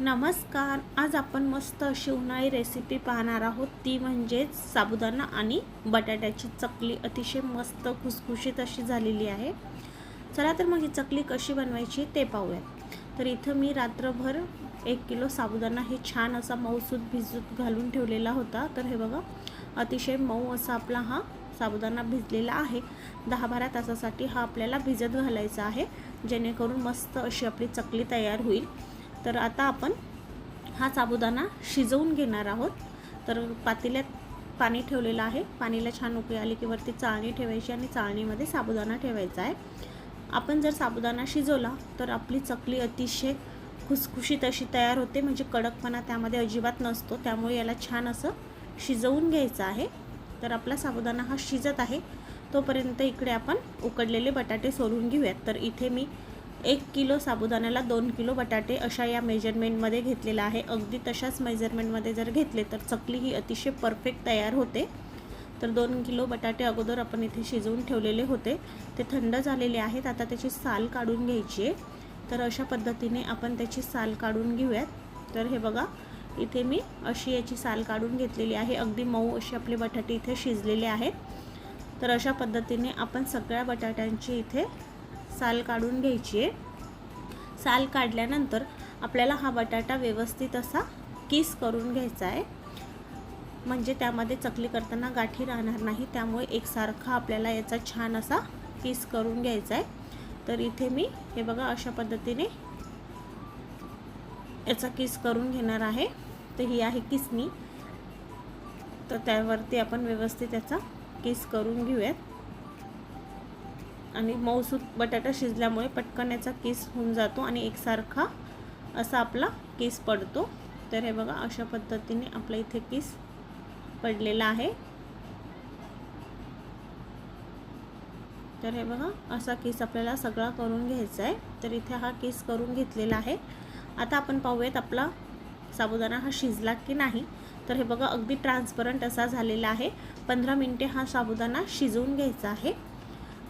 नमस्कार आज आपण मस्त अशी उन्हाळी रेसिपी पाहणार आहोत. ती म्हणजेच साबुदाणा आणि बटाट्याची चकली. अतिशय मस्त खुसखुशीत अशी झालेली आहे. चला तर मग ही चकली कशी बनवायची ते पाहूयात. तर इथं मी रात्रभर एक किलो साबुदाणा हे छान असा मऊसूत भिजूत घालून ठेवलेला होता. तर हे बघा अतिशय मऊ असा आपला हा साबुदाणा भिजलेला आहे. दहा बारा तासासाठी हा आपल्याला भिजत घालायचा आहे. जेणेकरून मस्त अशी आपली चकली तयार होईल. तर आता आपण हा साबुदाणा शिजवून घेणार आहोत. तर पातेल्यात पाणी ठेवलेलं आहे. पाणीला छान उकळी आली की वरती चाळणी ठेवायची आणि चाळणीमध्ये साबुदाणा ठेवायचा आहे. आपण जर साबुदाणा शिजवला तर आपली चकली अतिशय खुसखुशीत अशी तयार होते. म्हणजे कडकपणा त्यामध्ये अजिबात नसतो. त्यामुळे याला छान असं शिजवून घ्यायचं आहे. तर आपला साबुदाणा हा शिजत आहे. तोपर्यंत इकडे आपण उकडलेले बटाटे सोलून घेऊयात. तर इथे मी एक किलो साबुदाण्याला दोन किलो बटाटे अशा या मेजरमेंटमध्ये घेतलेला आहे. अगदी तशाच मेजरमेंटमध्ये जर घेतले तर चकली ही अतिशय परफेक्ट तयार होते. तर दोन किलो बटाटे अगोदर आपण इथे शिजवून ठेवलेले होते. ते थंड झालेले आहेत. आता त्याची साल काढून घ्यायची आहे. तर अशा पद्धतीने आपण त्याची साल काढून घेऊयात. तर हे बघा इथे मी अशी याची साल काढून घेतलेली आहे. अगदी मऊ असे आपले बटाटे इथे शिजलेले आहेत. तर अशा पद्धतीने आपण सगळ्या बटाट्यांची इथे साल काढून घ्यायची आहे. साल काढल्यानंतर आपल्याला हा बटाटा व्यवस्थित असा किस करून घ्यायचा आहे. म्हणजे त्यामध्ये चकली करताना गाठी राहणार नाही त्यामुळे एकसारखा आपल्याला याचा छान असा किस करून घ्यायचा आहे. तर इथे मी हे बघा अशा पद्धतीने याचा किस करून घेणार आहे. तर ही आहे किसनी तर त्यावरती आपण व्यवस्थित याचा किस करून घेऊयात. आणि मऊसूत बटाटा शिजल्यामुळे पटकन याचा केस होऊन जातो आणि एकसारखा असा आपला केस पडतो. तर हे बघा अशा पद्धतीने आपला इथे केस पडलेला आहे. तर हे बघा असा केस आपल्याला सगळा करून घ्यायचा आहे. तर इथे हा केस करून घेतलेला आहे. आता आपण पाहूयात आपला साबुदाणा हा शिजला की नाही. तर हे बघा अगदी ट्रान्सपरंट असा झालेला आहे. पंधरा मिनटे हा साबुदाणा शिजवून घ्यायचा आहे.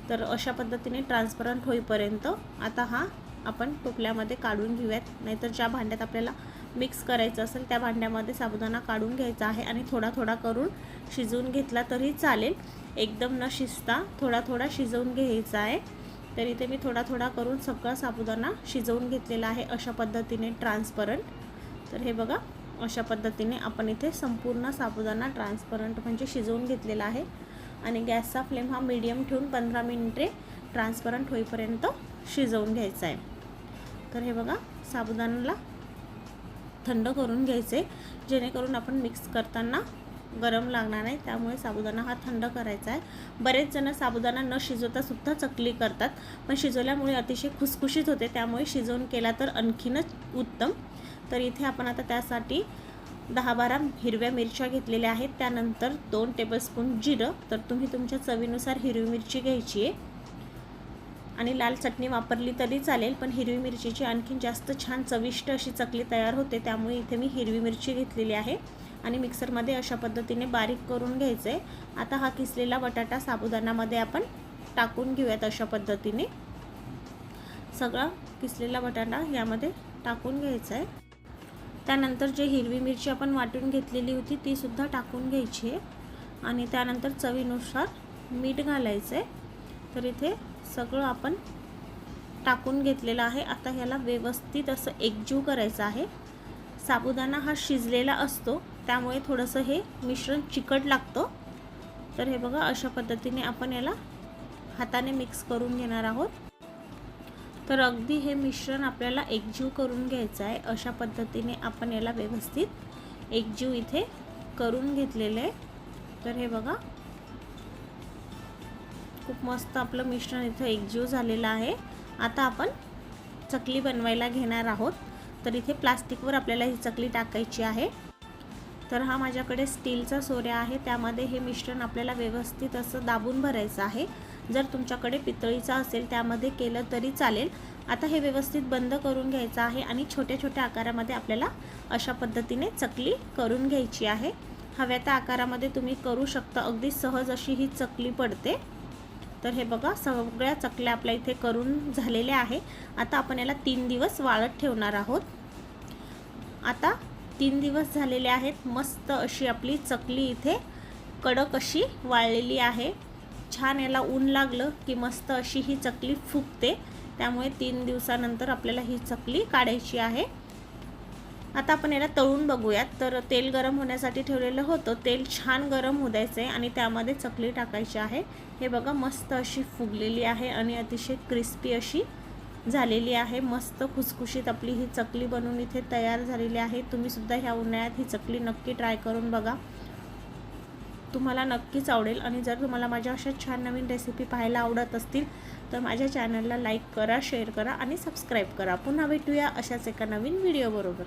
तर अशा पद्धतीने ट्रान्सपरंट होईपर्यंत आता हा आपण टोपल्यामध्ये काढून घेऊयात. नाहीतर ज्या भांड्यात आपल्याला मिक्स करायचं असेल त्या भांड्यामध्ये साबुदाणा काढून घ्यायचा आहे आणि थोडा थोडा करून शिजवून घेतला तरी चालेल. एकदम न शिजता थोडा थोडा शिजवून घ्यायचा आहे. तर इथे मी थोडा थोडा करून सगळा साबुदाणा शिजवून घेतलेला आहे अशा पद्धतीने ट्रान्सपरंट तर हे बघा अशा पद्धतीने आपण इथे संपूर्ण साबुदाणा ट्रान्सपरंट म्हणजे शिजवून घेतलेला आहे. आणि गॅसचा फ्लेम हा मीडियम ठेवून पंधरा मिनिटे ट्रान्सपरंट होईपर्यंत शिजवून घ्यायचा आहे. तर हे बघा साबुदाणाला थंड करून घ्यायचे जेणेकरून आपण मिक्स करताना गरम लागणार नाही त्यामुळे साबुदाणा हा थंड करायचा आहे. बरेच जण साबुदाणा न शिजवता सुद्धा चकली करतात पण शिजवल्यामुळे अतिशय खुसखुशीत होते त्यामुळे शिजवून केला तर आणखीनच उत्तम. तर इथे आपण आता त्यासाठी दहा बारा हिरव्या मिरच्या घेतलेल्या आहेत. त्यानंतर दोन टेबलस्पून जिरं. तर तुम्ही तुमच्या चवीनुसार हिरवी मिरची घ्यायची आहे. आणि लाल चटणी वापरली तरी चालेल पण हिरवी मिरचीची आणखीन जास्त छान चविष्ट अशी चकली तयार होते त्यामुळे इथे मी हिरवी मिरची घेतलेली आहे. आणि मिक्सरमध्ये अशा पद्धतीने बारीक करून घ्यायचं आहे आता हा किसलेला बटाटा साबुदाणामध्ये आपण टाकून घेऊयात अशा पद्धतीने. सगळा किसलेला बटाटा यामध्ये टाकून घ्यायचा आहे त्यानंतर जे हिरवी मिरची आपण वाटून घेतलेली होती तीसुद्धा टाकून घ्यायची. आहे आणि त्यानंतर चवीनुसार मीठ घालायचं आहे तर इथे सगळं आपण टाकून घेतलेलं आहे. आता ह्याला व्यवस्थित असं एकजीव करायचं आहे. साबुदाणा हा शिजलेला असतो त्यामुळे थोडंसं हे मिश्रण चिकट लागतं. तर हे बघा अशा पद्धतीने आपण याला हाताने मिक्स करून घेणार आहोत. तर अगदी हे मिश्रण आपल्याला एकजीव करून घ्यायचं आहे. अशा पद्धतीने आपण याला व्यवस्थित एकजीव इथे करून घेतलेलं आहे. तर हे बघा. खूप मस्त आपलं मिश्रण इथं एकजीव झालेलं आहे. आता आपण चकली बनवायला घेणार आहोत. तर इथे प्लास्टिकवर आपल्याला ही चकली टाकायची आहे. तर हा माझ्याकडे स्टीलचा सोऱ्या आहे. त्यामध्ये हे मिश्रण आपल्याला व्यवस्थित असं दाबून भरायचं आहे. जर तुमच्याकडे पितळीचा असेल त्यामध्ये केलं तरी चालेल. आता हे व्यवस्थित बंद करून घ्यायचं आहे आणि छोट्या छोट्या आकारामध्ये आपल्याला अशा पद्धतीने चकली करून घ्यायची आहे. हव्या त्या आकारामध्ये तुम्ही करू शकता. अगदी सहज अशी ही चकली पडते. तर हे बघा सगळ्या चकल्या आपल्या इथे करून झालेल्या आहे. आता आपण याला तीन दिवस वाळत ठेवणार आहोत. आता तीन दिवस झालेले आहेत. मस्त अशी आपली चकली इथे कडक अशी वाळलेली आहे. छान याला ऊन लागलं की मस्त अशी ही चकली फुगते. त्यामुळे तीन दिवसानंतर आपल्याला ही चकली काढायची आहे. आता आपण याला तळून बघूयात. तर तेल गरम होण्यासाठी ठेवलेलं होतं. तेल छान गरम होऊ द्यायचं आहे आणि त्यामध्ये चकली टाकायची आहे. हे बघा मस्त अशी फुगलेली आहे आणि अतिशय क्रिस्पी अशी झालेली आहे. मस्त खुसखुशीत आपली ही चकली बनवून इथे तयार झालेली आहे. तुम्हीसुद्धा ह्या उन्हाळ्यात ही चकली नक्की ट्राय करून बघा. तुम्हाला नक्कीच आवडेल. आणि जर तुम्हाला माझ्या अशा छान नवीन रेसिपी पाहायला आवडत असतील तर माझ्या चॅनलला लाईक करा शेअर करा आणि सबस्क्राईब करा. पुन्हा भेटूया अशाच एका नवीन व्हिडिओबरोबर